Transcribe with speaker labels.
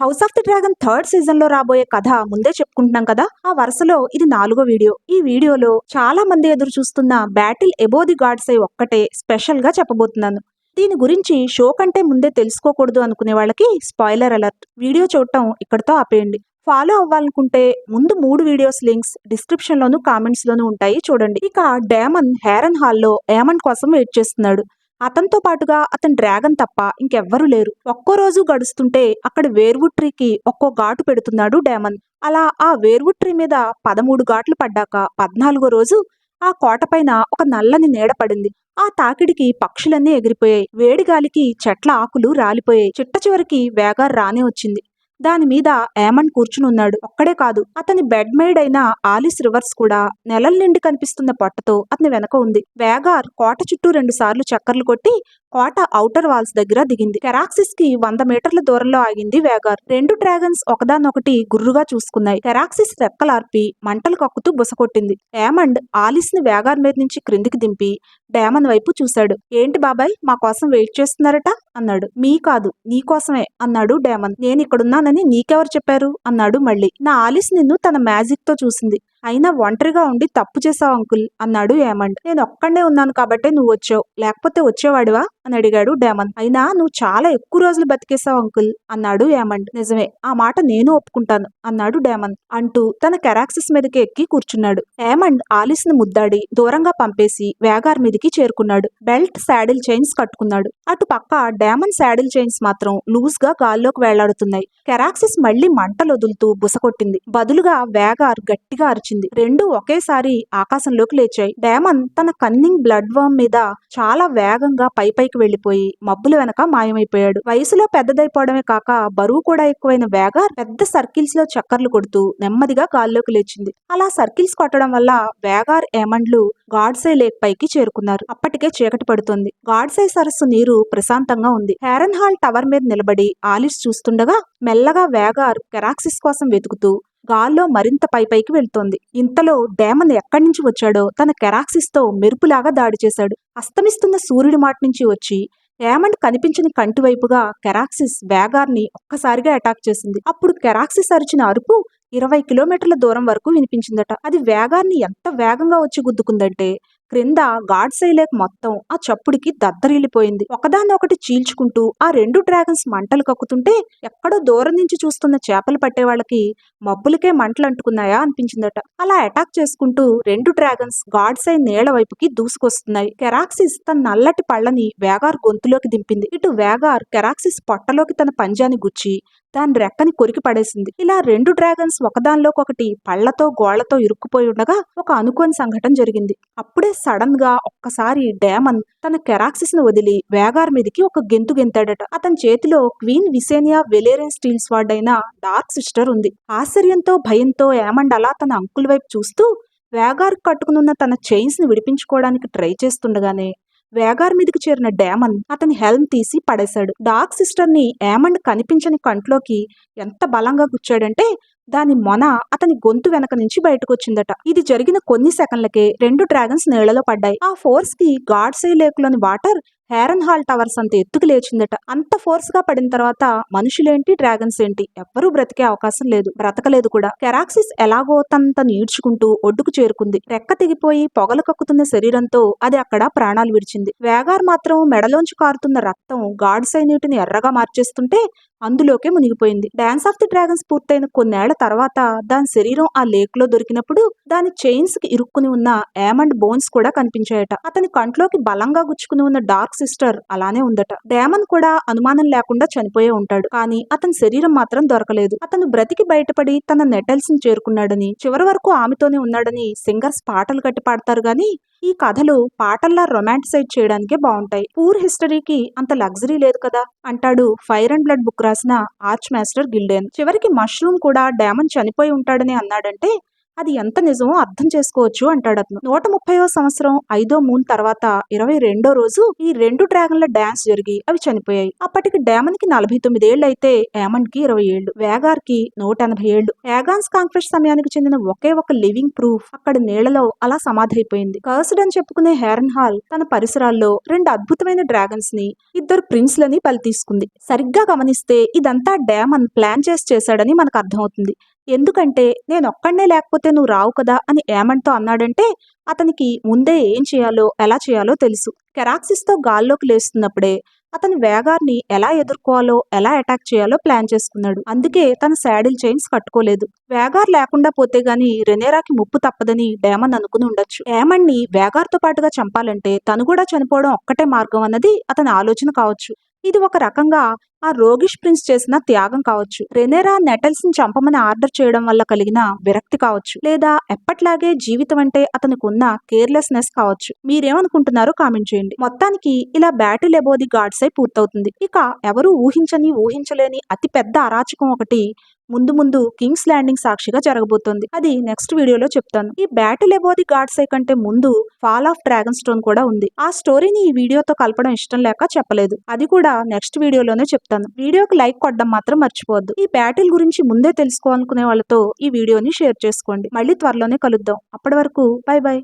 Speaker 1: House of the dragon third సీజన్లో రాబోయే కథ ముందే చెప్పుకుంటున్నాం కదా? ఆ వరుసలో ఇది నాలుగో వీడియో. ఈ వీడియోలో చాలా మంది ఎదురు చూస్తున్న బ్యాటిల్ ఎబో ది గాడ్స్ అయి ఒక్కటే స్పెషల్గా చెప్పబోతున్నాను. దీని గురించి షో కంటే ముందే తెలుసుకోకూడదు అనుకునే వాళ్ళకి స్పాయిలర్ అలర్ట్ వీడియో చూడటం ఇక్కడతో ఆపేయండి. ఫాలో అవ్వాలనుకుంటే ముందు మూడు వీడియోస్ లింక్స్ డిస్క్రిప్షన్ లోను కామెంట్స్ లోను ఉంటాయి చూడండి. ఇక డేమన్ హేరన్ హాల్లో ఏమన్ కోసం వెయిట్ చేస్తున్నాడు. అతనితో పాటుగా అతని డ్రాగన్ తప్ప ఇంకెవ్వరూ లేరు. ఒక్కో రోజు గడుస్తుంటే అక్కడ వేర్వుడ్ ట్రీకి ఒక్కో ఘాటు పెడుతున్నాడు డేమన్ అలా ఆ వేర్వుడ్ ట్రీ మీద పదమూడు ఘాట్లు పడ్డాక పద్నాలుగో రోజు ఆ కోటపైన ఒక నల్లని నీడ పడింది. ఆ తాకిడికి పక్షులన్నీ ఎగిరిపోయాయి. వేడి గాలికి చెట్ల ఆకులు రాలిపోయాయి. చిట్ట చివరికి వేగార్ రానే వచ్చింది. దాని మీద ఏమన్ కూర్చుని ఉన్నాడు ఒక్కడే కాదు అతని బెడ్ మేడ్ అయిన ఆలిస్ రివర్స్ కూడా నెలల నిండి కనిపిస్తున్న పొట్టతో అతని వెనక ఉంది. వేగార్ కోట చుట్టూ రెండు సార్లు చక్కర్లు కొట్టి కోట ఔటర్ వాల్స్ దగ్గర దిగింది. కెరాక్సిస్కి వంద మీటర్ల దూరంలో ఆగింది వేగార్. రెండు డ్రాగన్స్ ఒకదానొకటి గుర్రుగా చూసుకున్నాయి. కెరాక్సిస్ రెక్కలార్పి మంటలు కక్కుతూ బుసకొట్టింది ఏమండ్ ఆలిస్ని వేగార్ మీద నుంచి క్రిందికి దింపి డేమన్ వైపు చూశాడు. ఏంటి బాబాయ్ మా కోసం వెయిట్ చేస్తున్నారట? అన్నాడు. మీ కాదు నీ కోసమే అన్నాడు డేమన్. నేను ఇక్కడున్నాను ఇక్కడున్నానని నీకెవరు చెప్పారు? అన్నాడు మళ్ళీ. నా ఆలిస్ నిన్ను తన మ్యాజిక్తో చూసింది. అయినా ఒంటరిగా ఉండి తప్పు చేసావు అంకుల్ అన్నాడు ఏమండ్ నేను ఒక్కడే ఉన్నాను కాబట్టే నువ్వు వచ్చావు లేకపోతే వచ్చేవాడివా? అని అడిగాడు డేమన్ అయినా నువ్వు చాలా ఎక్కువ రోజులు బతికేసావు అంకుల్ అన్నాడు ఏమండ్ నిజమే ఆ మాట నేను ఒప్పుకుంటాను అన్నాడు డేమన్ అంటూ తన కెరాక్సిస్ మీదకి ఎక్కి కూర్చున్నాడు. ఏమండ్ ఆలిస్ని ముద్దాడి దూరంగా పంపేసి వేగార్ మీదకి చేరుకున్నాడు. బెల్ట్ శాడిల్ చైన్స్ కట్టుకున్నాడు. అటు పక్క డేమన్ శాడిల్ చైన్స్ మాత్రం లూజ్గా గాల్లోకి వేలాడుతున్నాయి. కెరాక్సిస్ మళ్ళీ మంటలు వదులుతూ బుసకొట్టింది బదులుగా వేగార్ గట్టిగా అరిచి వచ్చింది. రెండు ఒకేసారి ఆకాశంలోకి లేచాయి. డేమన్ తన కన్నింగ్ బ్లడ్ వర్మ్ మీద చాలా వేగంగా పై పైకి వెళ్ళిపోయి మబ్బుల వెనక మాయమైపోయాడు. వయసులో పెద్దదైపోవడమే కాక బరువు కూడా ఎక్కువైన వేగార్ పెద్ద సర్కిల్స్లో చక్కర్లు కొడుతూ నెమ్మదిగా గాల్లోకి లేచింది. అలా సర్కిల్స్ కొట్టడం వల్ల వేగార్ ఏమండ్లు గాడ్సై లేక్ పైకి చేరుకున్నారు. అప్పటికే చీకటి పడుతుంది. గాడ్సై సరస్సు నీరు ప్రశాంతంగా ఉంది. హేరన్ హాల్ టవర్ మీద నిలబడి ఆలిస్ చూస్తుండగా మెల్లగా వేగార్ కెరాక్సిస్ కోసం వెతుకుతూ గాల్లో మరింత పైపైకి వెళ్తోంది. ఇంతలో డేమన్ ఎక్కడి నుంచి వచ్చాడో తన కెరాక్సిస్తో మెరుపులాగా దాడి చేశాడు. అస్తమిస్తున్న సూర్యుడి మాట నుంచి వచ్చి ఏమండ్ కనిపించని కంటి వైపుగా కెరాక్సిస్ వేగార్ని ఒక్కసారిగా అటాక్ చేసింది. అప్పుడు కెరాక్సిస్ అరిచిన అరుపు ఇరవై కిలోమీటర్ల దూరం వరకు వినిపించిందట. అది వేగాన్ని ఎంత వేగంగా వచ్చి గుద్దుకుందంటే క్రింద గాడ్సై లేక్ మొత్తం ఆ చప్పుడికి దద్దరిల్లిపోయింది. ఒకదాన్నొకటి చీల్చుకుంటూ ఆ రెండు డ్రాగన్స్ మంటలు కక్కుతుంటే ఎక్కడో దూరం నుంచి చూస్తున్న చేపలు పట్టే వాళ్ళకి మబ్బులకే మంటలు అంటుకున్నాయా అనిపించిందట. అలా అటాక్ చేసుకుంటూ రెండు డ్రాగన్స్ గాడ్సై నేల వైపుకి దూసుకొస్తున్నాయి. కెరాక్సిస్ తన నల్లటి పళ్ళని వేగార్ గొంతులోకి దింపింది. ఇటు వేగార్ కెరాక్సిస్ పొట్టలోకి తన పంజాని గుచ్చి దాని రెక్కని కొరికి పడేసింది. ఇలా రెండు డ్రాగన్స్ ఒకదానిలోకొకటి పళ్ళతో గోళ్ళతో ఇరుక్కుపోయి ఉండగా ఒక అనుకోని సంఘటన జరిగింది. అప్పుడే సడన్గా ఒక్కసారి డేమన్ తన కెరాక్సిస్ను వదిలి వేగార్ మీదకి ఒక గెంతు గెంతాడట. అతని చేతిలో queen Visenya Valyrian steel sword అయిన డార్క్ సిస్టర్ ఉంది. ఆశ్చర్యంతో భయంతో ఏమండ్ అలా తన అంకుల్ వైపు చూస్తూ వేగార్ కట్టుకునున్న తన చైన్స్ని విడిపించుకోవడానికి ట్రై చేస్తుండగానే వేగార్ మీదకి చేరిన డేమన్ అతని హెల్మ్ తీసి పడేశాడు. డార్క్ సిస్టర్ని ఏమండ్ కనిపించని కంట్లోకి ఎంత బలంగా గుచ్చాడంటే దాని మొన అతని గొంతు వెనక నుంచి బయటకు వచ్చిందట ఇది జరిగిన కొన్ని సెకండ్లకే రెండు డ్రాగన్స్ నీళ్ళలో పడ్డాయి. ఆ ఫోర్స్కి గాడ్సే లేకులోని వాటర్ హేరన్ హాల్ టవర్స్ అంత ఎత్తుకు లేచిందట. అంత ఫోర్స్గా పడిన తర్వాత మనుషులేంటి డ్రాగన్స్ ఏంటి? ఎవ్వరూ బ్రతికే అవకాశం లేదు బ్రతకలేదు కూడా. కెరాక్సిస్ ఎలాగో తనంత నీడ్చుకుంటూ ఒడ్డుకు చేరుకుంది. రెక్క తెగిపోయి పొగలు కక్కుతున్న శరీరంతో అది అక్కడ ప్రాణాలు విడిచింది. వేగార్ మాత్రం మెడలోంచి కారుతున్న రక్తం గాడ్ నీటిని ఎర్రగా మార్చేస్తుంటే అందులోకే మునిగిపోయింది. డాన్స్ ఆఫ్ ది డ్రాగన్స్ పూర్తయిన కొన్నేళ్ళ తర్వాత దాని శరీరం ఆ లేక్లో దొరికినప్పుడు దాని చైన్స్కి ఇరుక్కుని ఉన్న ఏమండ్ బోన్స్ కూడా కనిపించాయట. అతని కంట్లోకి బలంగా గుచ్చుకుని ఉన్న డార్క్ సిస్టర్ అలానే ఉందట. డ్యామన్ కూడా అనుమానం లేకుండా చనిపోయే ఉంటాడు. కానీ అతని శరీరం మాత్రం దొరకలేదు. అతను బ్రతికి బయటపడి తన నెటల్స్ని చేరుకున్నాడని చివరి వరకు ఆమెతోనే ఉన్నాడని సింగర్స్ పాటలు కట్టి పాడతారు గాని ఈ కథలు పాటల్లా రొమాంటిసైజ్ చేయడానికే బాగుంటాయి. పూర్ హిస్టరీకి అంత లగ్జరీ లేదు కదా? అంటాడు ఫైర్ అండ్ బ్లడ్ బుక్ రాసిన ఆర్చ్ మాస్టర్ గిల్డెన్. చివరికి మష్రూమ్ కూడా డామన్ చనిపోయి ఉంటాడని అన్నాడంటే అది ఎంత నిజమో అర్థం చేసుకోవచ్చు అంటాడు అతను. నూట ముప్పైవ సంవత్సరం ఐదో మూన్ తర్వాత ఇరవై రెండో రోజు ఈ రెండు డ్రాగన్ల డాన్స్ జరిగి అవి చనిపోయాయి. అప్పటికి డామన్కి నలభై తొమ్మిది ఏళ్ళు అయితే యామన్కి ఇరవై ఏళ్ళు వేగార్కి నూట ఎనభై ఏళ్ళు యాగాన్స్ కాంక్రెస్ సమయానికి చెందిన ఒకే ఒక లివింగ్ ప్రూఫ్ అక్కడ నీళ్ళలో అలా సమాధి అయిపోయింది కర్స్డ్ అని చెప్పుకునే హేరన్ హాల్ తన పరిసరాల్లో రెండు అద్భుతమైన డ్రాగన్స్ని ఇద్దరు ప్రిన్స్ లని బలి తీసుకుంది. సరిగ్గా గమనిస్తే ఇదంతా డామన్ ప్లాన్ చేసి చేశాడని మనకు అర్థమవుతుంది. ఎందుకంటే నేను ఒక్కడనే లేకపోతే నువ్వు రావు కదా అని ఏమంటో అన్నాడంటే అతనికి ముందే ఏం చేయాలో ఎలా చేయాలో తెలుసు. కెరాక్సిస్తో గాల్లోకి లేస్తున్నప్పుడే అతని వేగార్ని ఎలా ఎదుర్కోవాలో ఎలా అటాక్ చేయాలో ప్లాన్ చేసుకున్నాడు. అందుకే తన శాడిల్ చైన్స్ కట్టుకోలేదు. వేగార్ లేకుండా పోతే గాని రెనేరాకి ముప్పు తప్పదని డేమన్ అనుకుని ఉండొచ్చు. ఏమన్ని పాటుగా చంపాలంటే తను కూడా చనిపోవడం ఒక్కటే మార్గం అన్నది అతని ఆలోచన కావచ్చు. ఇది ఒక రకంగా ఆ రోగిష్ ప్రిన్స్ చేసిన త్యాగం కావచ్చు. రెనేరా నెటల్స్ని చంపమని ఆర్డర్ చేయడం వల్ల కలిగిన విరక్తి కావచ్చు. లేదా ఎప్పట్లాగే జీవితం అంటే అతనికి ఉన్న కేర్లెస్నెస్ కావచ్చు. మీరేమనుకుంటున్నారో కామెంట్ చేయండి. మొత్తానికి ఇలా బ్యాటిల్ ఎబోది గాడ్స్ అయి పూర్తవుతుంది. ఇక ఎవరు ఊహించని ఊహించలేని అతి పెద్ద అరాచకం ఒకటి ముందు ముందు కింగ్స్ ల్యాండింగ్ సాక్షిగా జరగబోతోంది. అది నెక్స్ట్ వీడియోలో చెప్తాను. ఈ బ్యాటిల్ ఎబోది గాడ్స్ కంటే ముందు ఫాల్ ఆఫ్ డ్రాగన్ స్టోన్ కూడా ఉంది. ఆ స్టోరీని ఈ వీడియోతో కలపడం ఇష్టం లేక చెప్పలేదు. అది కూడా నెక్స్ట్ వీడియోలోనే చెప్తాను. వీడియోకి లైక్ కొట్టడం మాత్రం మర్చిపోవద్దు. ఈ బ్యాటిల్ గురించి ముందే తెలుసుకోవాలనుకునే వాళ్ళతో ఈ వీడియోని షేర్ చేసుకోండి. మళ్ళీ త్వరలోనే కలుద్దాం. అప్పటి వరకు బై బై.